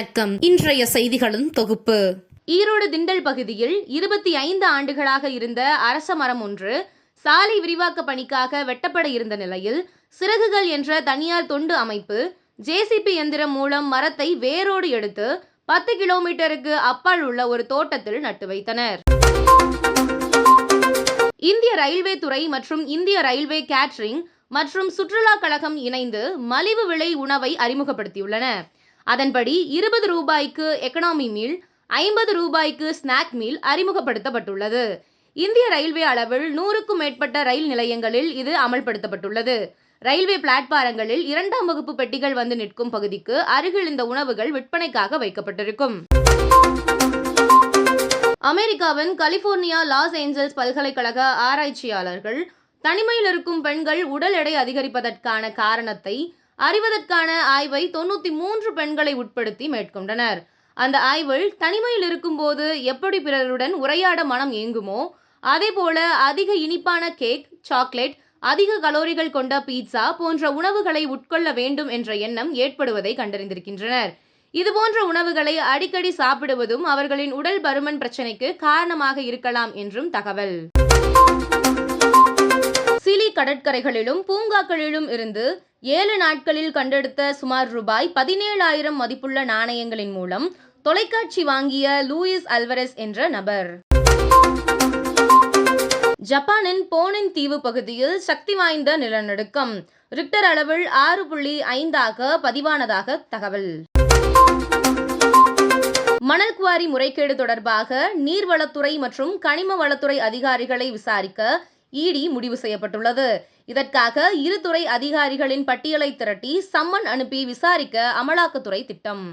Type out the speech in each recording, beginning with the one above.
வணக்கம். இன்றைய செய்திகளின் தொகுப்பு. ஈரோடு திண்டல் பகுதியில் இருபத்தி ஐந்து ஆண்டுகளாக இருந்த அரச மரம் ஒன்று சாலை விரிவாக்க பணிக்காக வெட்டப்பட இருந்த நிலையில் சிறகுகள் என்ற தனியார் தொண்டு அமைப்பு ஜேசிபி எந்திரம் மூலம் மரத்தை வேரோடு எடுத்து பத்து கிலோமீட்டருக்கு அப்பால் உள்ள ஒரு தோட்டத்தில் நட்டு வைத்தனர். இந்திய ரயில்வே துறை மற்றும் இந்திய ரயில்வே கேட்ரிங் மற்றும் சுற்றுலா கழகம் இணைந்து மலிவு விலை உணவை அறிமுகப்படுத்தியுள்ளன. அதன்படி இருபது ரூபாய்க்கு எக்கனாமி மீல் ஐம்பது ரூபாய்க்கு ஸ்நாக் மீல் அறிமுகப்படுத்தப்பட்டுள்ளது. இந்திய ரயில்வே அளவில் நூறுக்கும் மேற்பட்ட ரயில் நிலையங்களில் இது அமல்படுத்தப்பட்டுள்ளது. ரயில்வே பிளாட்பாரங்களில் இரண்டாம் வகுப்பு பெட்டிகள் வந்து நிற்கும் பகுதிக்கு அருகில் இந்த உணவுகள் விற்பனைக்காக வைக்கப்பட்டிருக்கும். அமெரிக்காவின் கலிபோர்னியா லாஸ் ஏஞ்சல்ஸ் பல்கலைக்கழக ஆராய்ச்சியாளர்கள் தனிமையில் இருக்கும் பெண்கள் உடல் எடை அதிகரிப்பதற்கான காரணத்தை அறிவதற்கான ஆய்வை தொண்ணூத்தி மூன்று பெண்களை உட்படுத்தி மேற்கொண்டனர். அந்த ஆய்வில் தனிமையில் இருக்கும்போது எப்படி பிறருடன் உரையாட மனம் ஏங்குமோ அதேபோல அதிக இனிப்பான கேக் சாக்லேட் அதிக கலோரிகள் கொண்ட பீட்சா போன்ற உணவுகளை உட்கொள்ள வேண்டும் என்ற எண்ணம் ஏற்படுவதை கண்டறிந்திருக்கின்றனர். இதுபோன்ற உணவுகளை அடிக்கடி சாப்பிடுவதும் அவர்களின் உடல் பருமன் பிரச்சனைக்கு காரணமாக இருக்கலாம் என்றும் தகவல். சிலி கடற்கரைகளிலும் பூங்காக்களிலும் இருந்து ஏழு நாட்களில் கண்டெடுத்த சுமார் ரூபாய் பதினேழாயிரம் மதிப்புள்ள நாணயங்களின் மூலம் தொலைக்காட்சி வாங்கிய லூயிஸ் அல்வரஸ் என்ற நபர். ஜப்பானின் போனின் தீவு பகுதியில் சக்தி வாய்ந்த நிலநடுக்கம். ரிக்டர் அளவில் ஆறு புள்ளி ஐந்தாக பதிவானதாக தகவல். மணல் குவாரி முறைகேடு தொடர்பாக நீர்வளத்துறை மற்றும் கனிம வளத்துறை அதிகாரிகளை விசாரிக்க இடி முடிவு செய்யப்பட்டுள்ளது. இதற்காக இரு துறை அதிகாரிகளின் பட்டியலை திரட்டி சம்மன் அனுப்பி விசாரிக்க அமலாக்கத்துறை திட்டம்.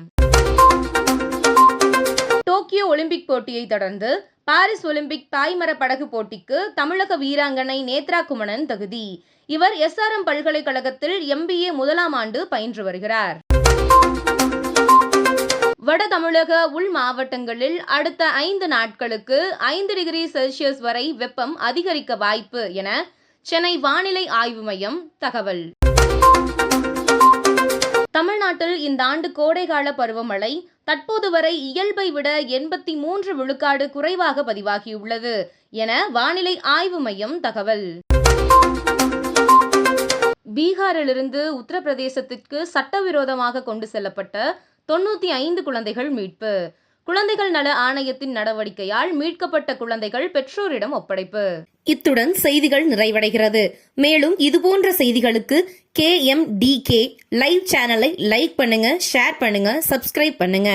டோக்கியோ ஒலிம்பிக் போட்டியை தொடர்ந்து பாரிஸ் ஒலிம்பிக் பாய்மர படகு போட்டிக்கு தமிழக வீராங்கனை நேத்ரா குமணன் தகுதி. இவர் எஸ்ஆர்எம் பல்கலைக்கழகத்தில் எம்பிஏ முதலாம் ஆண்டு பயின்று வருகிறார். வட தமிழக உள் மாவட்டங்களில் அடுத்த ஐந்து நாட்களுக்கு ஐந்து டிகிரி செல்சியஸ் வரை வெப்பம் அதிகரிக்க வாய்ப்பு என சென்னை வானிலை ஆய்வு மையம் தகவல். தமிழ்நாட்டில் இந்த ஆண்டு கோடைகால பருவமழை தற்போது வரை இயல்பை விட எண்பத்தி மூன்று விழுக்காடு குறைவாக பதிவாகியுள்ளது என வானிலை ஆய்வு மையம் தகவல். பீகாரிலிருந்து உத்தரப்பிரதேசத்திற்கு சட்டவிரோதமாக கொண்டு செல்லப்பட்ட தொண்ணூற்றி ஐந்து குழந்தைகள் மீட்பு. குழந்தைகள் நல ஆணையத்தின் நடவடிக்கையால் மீட்கப்பட்ட குழந்தைகள் பெற்றோரிடம் ஒப்படைப்பு. இத்துடன் செய்திகள் நிறைவடைகிறது. மேலும் இதுபோன்ற செய்திகளுக்கு K M D K live சேனலை லைக் பண்ணுங்க ஷேர் பண்ணுங்க சப்ஸ்கிரைப் பண்ணுங்க.